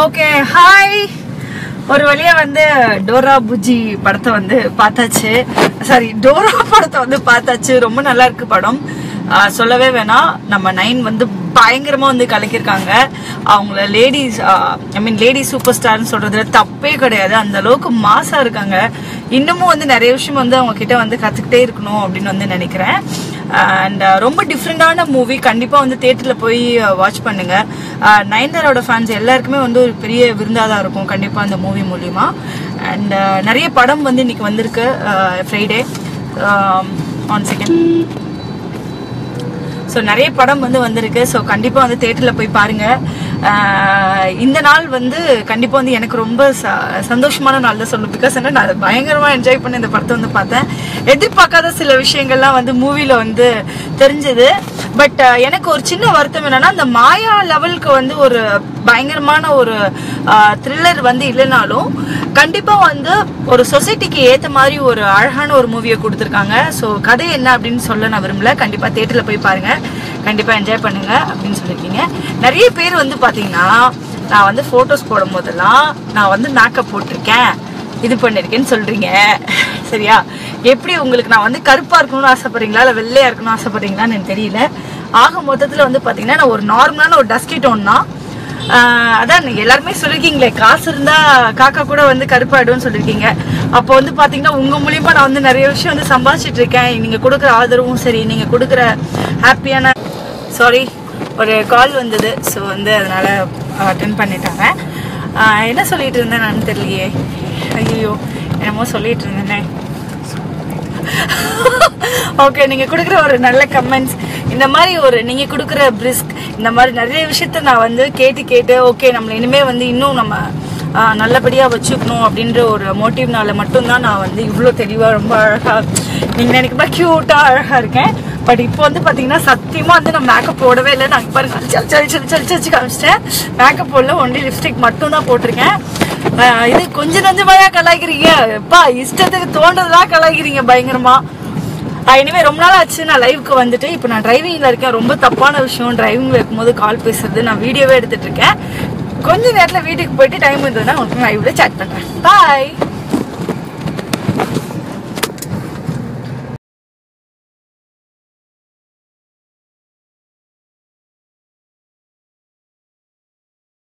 Okay hi ஒரு வழியா வந்து டோரா புஜி படத்தை வந்து பார்த்தாச்சு. சாரி டோரா படத்தை வந்து பார்த்தாச்சு. ரொம்ப நல்லா இருக்கு படம். சொல்லவே வேணாம். நம்ம நைன் வந்து பயங்கரமா வந்து கலக்கியிருக்காங்க. அவங்கள ladies I mean lady super ஸ்டார்னு சொல்றதுல தப்பே கிடையாது. அந்த அளவுக்கு மாசா இருக்காங்க. இன்னமும் வந்து நிறைய விஷயம் வந்து அவங்க கிட்ட வந்து கத்துக்கிட்டே இருக்கணும் அப்படின்னு வந்து நினைக்கிறேன். அண்ட் uh, ரொம்ப டிஃப்ரெண்டான மூவி கண்டிப்பா வந்து தேட்டரில் போய் uh, வாட்ச் பண்ணுங்க. Uh, நயன்தாரோட ஃபேன்ஸ் எல்லாருக்குமே வந்து ஒரு பெரிய விருந்தாக தான் இருக்கும். கண்டிப்பா அந்த மூவி மூலியமா. அண்ட் நிறைய படம் வந்து இன்னைக்கு வந்திருக்கு ஃப்ரைடே ஒன் செகண்ட் ஸோ நிறைய படம் வந்து வந்திருக்கு. ஸோ கண்டிப்பாக வந்து தேட்டரில் போய் பாருங்க. இந்த நாள் வந்து கண்டிப்பாக வந்து எனக்கு ரொம்ப ச- சந்தோஷமான நாள் தான் சொல்லணும். பிகாஸ் என்ன நான் பயங்கரமாக என்ஜாய் பண்ண இந்த படத்தை வந்து பார்த்தேன். எதிர்பார்க்காத சில விஷயங்கள்லாம் வந்து மூவியில் வந்து தெரிஞ்சது. பட் எனக்கு ஒரு சின்ன வருத்தம் என்னன்னா அந்த மாயா லெவலுக்கு வந்து ஒரு பயங்கரமான ஒரு த்ரில்லர் வந்து இல்லைனாலும் கண்டிப்பா வந்து ஒரு சொசைட்டிக்கு ஏத்த மாதிரி ஒரு அழகான ஒரு மூவியை கொடுத்துருக்காங்க. ஸோ கதை என்ன அப்படின்னு சொல்ல நான் விரும்பல. கண்டிப்பா தேட்டர்ல போய் பாருங்க. கண்டிப்பாக என்ஜாய் பண்ணுங்க அப்படின்னு சொல்லியிருக்கீங்க நிறைய பேர் வந்து பார்த்தீங்கன்னா நான் வந்து ஃபோட்டோஸ் போடும் போதெல்லாம் நான் வந்து மேக்கப் போட்டிருக்கேன் இது பண்ணியிருக்கேன்னு சொல்றீங்க. சரியா? எப்படி உங்களுக்கு நான் வந்து கருப்பாக இருக்கணும்னு ஆசைப்படுறீங்களா இல்லை வெள்ளையா இருக்கணும்னு ஆசைப்படுறீங்களான்னு எனக்கு தெரியல. ஆக மொத்தத்தில் வந்து பார்த்தீங்கன்னா நான் ஒரு நார்மலான ஒரு டஸ்கி டோன் தான். அதான் எல்லாருமே சொல்லிருக்கீங்களே காசு இருந்தா காக்கா கூட வந்து கருப்பாயிடும்னு சொல்லியிருக்கீங்க அப்போ வந்து பாத்தீங்கன்னா உங்க மூலியமா நான் வந்து நிறைய விஷயம் வந்து சம்பாதிச்சிட்டு இருக்கேன். நீங்க கொடுக்குற ஆதரவும் சரி நீங்க கொடுக்குற ஹாப்பியான சாரி ஒரு கால் வந்தது. ஸோ வந்து அதனால் அட்டன் பண்ணிட்டாங்க. என்ன சொல்லிட்டு இருந்தேன் நான் தெரியலையே. ஐயோ என்னமோ சொல்லிட்டு இருந்தேனே. ஓகே நீங்கள் கொடுக்குற ஒரு நல்ல கமெண்ட்ஸ் இந்த மாதிரி ஒரு நீங்கள் கொடுக்குற பிரிஸ்க் இந்த மாதிரி நிறைய விஷயத்த நான் வந்து கேட்டு கேட்டு ஓகே நம்மளை இனிமேல் வந்து இன்னும் நம்ம நல்லபடியாக வச்சுக்கணும் அப்படின்ற ஒரு மோட்டிவ்னால மட்டும்தான் நான் வந்து இவ்வளோ தெளிவாக ரொம்ப அழகாக நீங்கள் நினைக்கப்பா க்யூட்டாக அழகாக இருக்கேன். பட் இப்போ வந்து பாத்தீங்கன்னா சத்தியமா வந்து நான் மேக்கப் போடவே இல்லை. நான் பாருங்க சல் சல் சல் சல் சலிச்சு காமிச்சிட்டேன். மேக்கப் போடல ஒன்லி லிப்ஸ்டிக் மட்டும் தான் போட்டிருக்கேன். இது கொஞ்சம் நஞ்சமாயா கலாய்க்கிறீங்க? எப்பா இஷ்டத்துக்கு தோன்றதுதான் கலாய்க்கிறீங்க பயங்கரமா. இனிமே ரொம்ப நாள் ஆச்சு. நான் லைவுக்கு வந்துட்டு இப்போ நான் டிரைவிங்ல இருக்கேன். ரொம்ப தப்பான விஷயம். டிரைவிங்ல இருக்கும்போது கால் பேசுறது. நான் வீடியோவே எடுத்துட்டு இருக்கேன். கொஞ்ச நேரத்தில் வீட்டுக்கு போயிட்டு டைம் இருந்ததுன்னா உங்களுக்கு லைவ்ல சேட் பண்ணுறேன் பாய்